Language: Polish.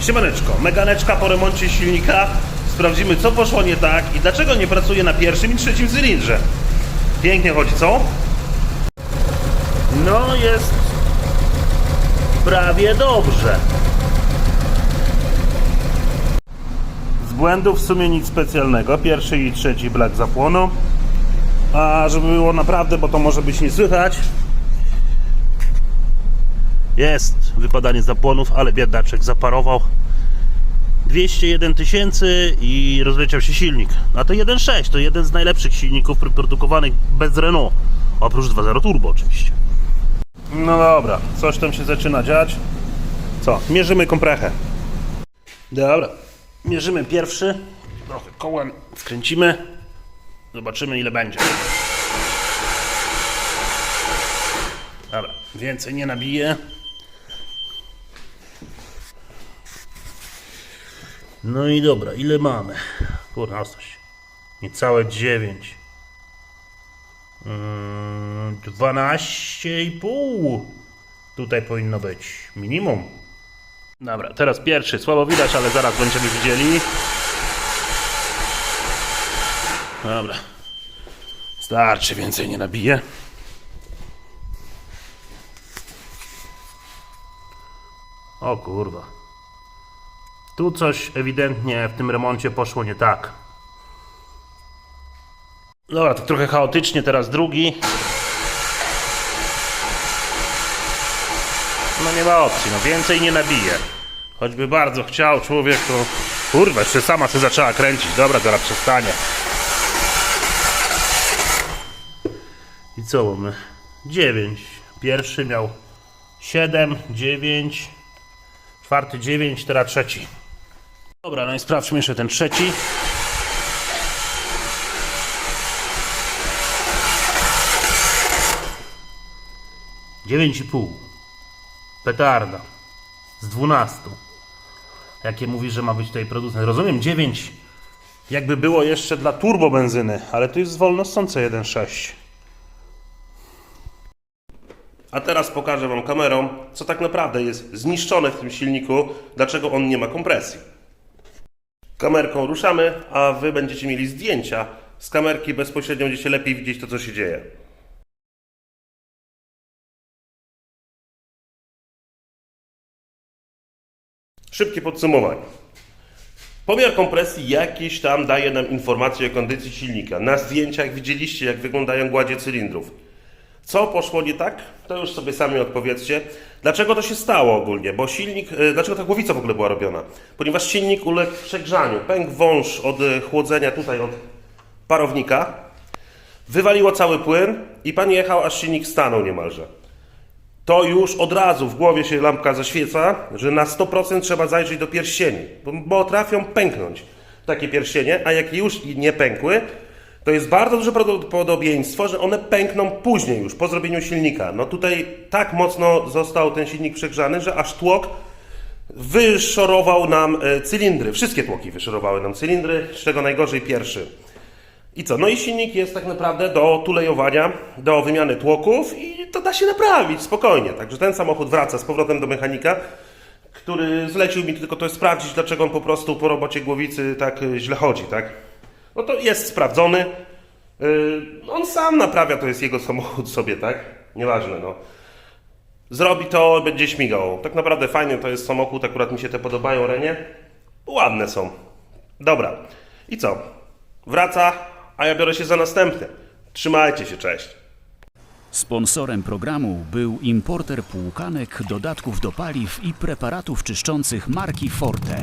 Siemaneczko, meganeczka po remoncie silnika. Sprawdzimy co poszło nie tak i dlaczego nie pracuje na pierwszym i trzecim cylindrze. Pięknie chodzi, co? No jest prawie dobrze. Z błędów w sumie nic specjalnego. Pierwszy i trzeci blak zapłonął. A żeby było naprawdę, bo to może być nie słychać, jest wypadanie zapłonów, ale biedaczek zaparował. 201 tysięcy i rozleciał się silnik. A to 1.6 to jeden z najlepszych silników produkowanych bez Renault. Oprócz 2.0 turbo oczywiście. No dobra, coś tam się zaczyna dziać. Co? Mierzymy komprechę. Dobra, mierzymy pierwszy. Trochę kołem wkręcimy. Zobaczymy ile będzie. Dobra, więcej nie nabiję. No i dobra, ile mamy? Kurna, ostrość. Niecałe 9. Yy, 12,5 tutaj powinno być minimum. Dobra, teraz pierwszy. Słabo widać, ale zaraz będziemy widzieli. Dobra. Starczy, więcej nie nabiję. O kurwa. Tu coś ewidentnie w tym remoncie poszło nie tak. Dobra, to trochę chaotycznie, teraz drugi. No nie ma opcji, no więcej nie nabije. Choćby bardzo chciał człowiek, to... Kurwa, jeszcze sama się zaczęła kręcić. Dobra, teraz przestanie. I co mamy? 9. Pierwszy miał 7, 9, czwarty 9, teraz trzeci. Dobra, no i sprawdźmy jeszcze ten trzeci. Dziewięć i pół. Petarda. Z 12. Jakie mówi, że ma być tutaj producent. Rozumiem, 9 jakby było jeszcze dla turbo benzyny, ale to jest wolno ssące 1.6. A teraz pokażę Wam kamerą, co tak naprawdę jest zniszczone w tym silniku, dlaczego on nie ma kompresji. Kamerką ruszamy, a Wy będziecie mieli zdjęcia. Z kamerki bezpośrednio będziecie lepiej widzieć to, co się dzieje. Szybkie podsumowanie. Pomiar kompresji jakiś tam daje nam informację o kondycji silnika. Na zdjęciach widzieliście, jak wyglądają gładzie cylindrów. Co poszło nie tak? To już sobie sami odpowiedzcie. Dlaczego to się stało ogólnie? Bo silnik, e, dlaczego ta głowica w ogóle była robiona? Ponieważ silnik uległ przegrzaniu. Pękł wąż od e, chłodzenia tutaj od parownika. Wywaliło cały płyn i pan jechał, aż silnik stanął niemalże. To już od razu w głowie się lampka zaświeca, że na 100% trzeba zajrzeć do pierścieni, bo, bo trafią pęknąć takie pierścienie, a jak już nie pękły, to jest bardzo duże prawdopodobieństwo, że one pękną później już, po zrobieniu silnika. No tutaj tak mocno został ten silnik przegrzany, że aż tłok wyszorował nam e, cylindry. Wszystkie tłoki wyszorowały nam cylindry, z czego najgorzej pierwszy. I co? No i silnik jest tak naprawdę do tulejowania, do wymiany tłoków i to da się naprawić spokojnie. Także ten samochód wraca z powrotem do mechanika, który zlecił mi tylko to sprawdzić, dlaczego on po prostu po robocie głowicy tak y, źle chodzi, tak? No to jest sprawdzony. Yy, on sam naprawia, to jest jego samochód sobie, tak? Nieważne, no. Zrobi to, będzie śmigał. Tak naprawdę fajny to jest samochód, akurat mi się te podobają, Renie. Ładne są. Dobra. I co? Wraca, a ja biorę się za następny. Trzymajcie się, cześć. Sponsorem programu był importer płukanek, dodatków do paliw i preparatów czyszczących marki Forte.